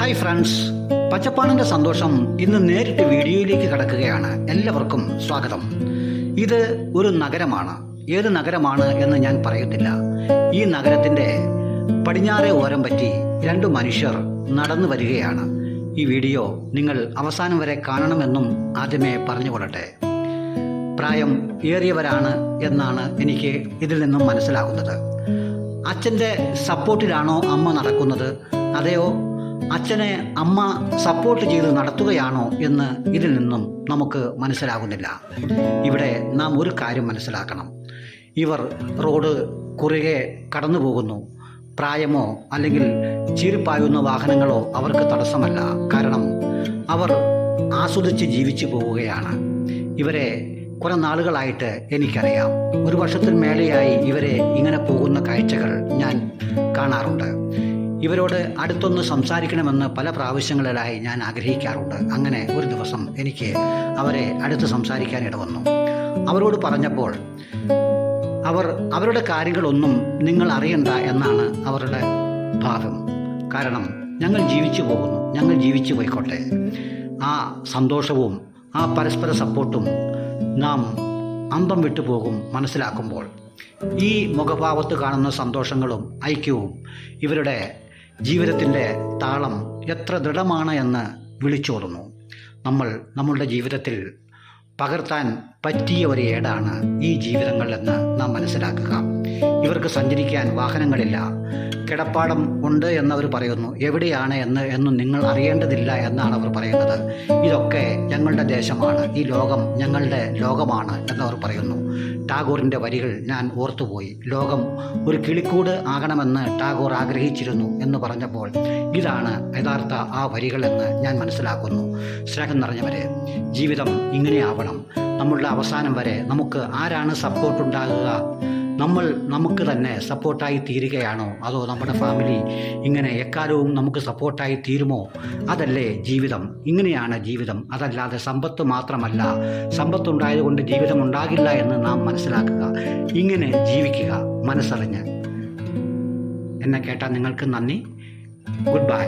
Hi friends. പച്ചപ്പാണിന്റെ സന്തോഷം ഇന്ന് നേരിട്ട് വീഡിയോയിലേക്ക് കടക്കുകയാണ് എല്ലാവർക്കും സ്വാഗതം. ഇത് ഒരു നഗരമാണ്. ഏത് നഗരമാണ് എന്ന് ഞാൻ പറയുന്നില്ല ഈ നഗരത്തിന്റെ പടിഞ്ഞാറെ ഓരം പറ്റി രണ്ട് മനുഷ്യർ നടന്നു വരികയാണ്. ഈ വീഡിയോ നിങ്ങൾ അവസാനം വരെ കാണണമെന്നും ആദ്യമേ പറഞ്ഞുകൊള്ളട്ടെ. പ്രായം ഏറിയവരാണ് എന്നാണ് എനിക്ക് ഇതിൽ നിന്നും മനസ്സിലാകുന്നത്. അച്ഛന്റെ സപ്പോർട്ടിലാണോ അമ്മ നടക്കുന്നത്? അതെയോ? അച്ഛനെ അമ്മ സപ്പോർട്ട് ചെയ്ത് നടത്തുകയാണോ എന്ന് ഇതിൽ നിന്നും നമുക്ക് മനസ്സിലാകുന്നില്ല. ഇവിടെ നാം ഒരു കാര്യം മനസ്സിലാക്കണം. ഇവർ റോഡ് കുറുകെ കടന്നു പോകുന്നു പ്രായമോ അല്ലെങ്കിൽ ചീരിപ്പായുന്ന വാഹനങ്ങളോ അവർക്ക് തടസ്സമല്ല. കാരണം അവർ ആസ്വദിച്ച് ജീവിച്ചു പോവുകയാണ്. ഇവരെ കുറെ നാളുകളായിട്ട് എനിക്കറിയാം. ഒരു വർഷത്തിന് മേലെയായി ഇവരെ ഇങ്ങനെ പോകുന്ന കാഴ്ചകൾ ഞാൻ കാണാറുണ്ട്. ഇവരോട് അടുത്തൊന്ന് സംസാരിക്കണമെന്ന് പല പ്രാവശ്യങ്ങളിലായി ഞാൻ ആഗ്രഹിക്കാറുണ്ട്. അങ്ങനെ ഒരു ദിവസം എനിക്ക് അവരെ അടുത്ത് സംസാരിക്കാൻ ഇടവന്നു അവരോട് പറഞ്ഞപ്പോൾ അവർ അവരുടെ കാര്യങ്ങളൊന്നും നിങ്ങൾ അറിയണ്ട എന്നാണ് അവരുടെ ഭാഗം കാരണം ഞങ്ങൾ ജീവിച്ചു പോകുന്നു ഞങ്ങൾ ജീവിച്ചു പോയിക്കോട്ടെ. ആ സന്തോഷവും ആ പരസ്പര സപ്പോർട്ടും നാം അന്തം വിട്ടുപോകും മനസ്സിലാക്കുമ്പോൾ ഈ മുഖഭാവത്ത് കാണുന്ന സന്തോഷങ്ങളും ഐക്യവും ഇവരുടെ ജീവിതത്തിന്റെ താളം എത്ര ദൃഢമാണ് എന്ന് വിളിച്ചോതുന്നു. നമ്മൾ നമ്മളുടെ ജീവിതത്തിൽ പകർത്താൻ പറ്റിയ ഒരു ഏടാണ് ഈ ജീവിതങ്ങൾ എന്ന് നാം മനസ്സിലാക്കുക. ഇവർക്ക് സഞ്ചരിക്കാൻ വാഹനങ്ങളില്ല. കിടപ്പാടം ഉണ്ട് എന്നവർ പറയുന്നു. എവിടെയാണ് എന്ന് എന്നും നിങ്ങൾ അറിയേണ്ടതില്ല എന്നാണ് അവർ പറയുന്നത്. ഇതൊക്കെ ഞങ്ങളുടെ ദേശമാണ്. ഈ ലോകം ഞങ്ങളുടെ ലോകമാണ് എന്നവർ പറയുന്നു. ടാഗോറിന്റെ വരികൾ ഞാൻ ഓർത്തുപോയി. ലോകം ഒരു കിളിക്കൂട് ആകണമെന്ന് ടാഗോർ ആഗ്രഹിച്ചിരുന്നു എന്ന് പറഞ്ഞപ്പോൾ ഇതാണ് യഥാർത്ഥ ആ വരികളെന്ന് ഞാൻ മനസ്സിലാക്കുന്നു. സ്നേഹം നിറഞ്ഞവരെ ജീവിതം ഇങ്ങനെയാവണം. നമ്മളുടെ അവസാനം വരെ നമുക്ക് ആരാണ് സപ്പോർട്ട് ഉണ്ടാകുക? നമ്മൾ നമുക്ക് തന്നെ സപ്പോർട്ടായി തീരുകയാണോ? അതോ നമ്മുടെ ഫാമിലി ഇങ്ങനെ എക്കാലവും നമുക്ക് സപ്പോർട്ടായി തീരുമോ? അതല്ലേ ജീവിതം. ഇങ്ങനെയാണ് ജീവിതം. അതല്ലാതെ സമ്പത്ത് മാത്രമല്ല. സമ്പത്തുണ്ടായതുകൊണ്ട് ജീവിതം ഉണ്ടാകില്ല എന്ന് നാം മനസ്സിലാക്കുക. ഇങ്ങനെ ജീവിക്കുക മനസ്സറിഞ്ഞ്. എന്നെ കേട്ടാൽ നിങ്ങൾക്ക് നന്ദി. Good bye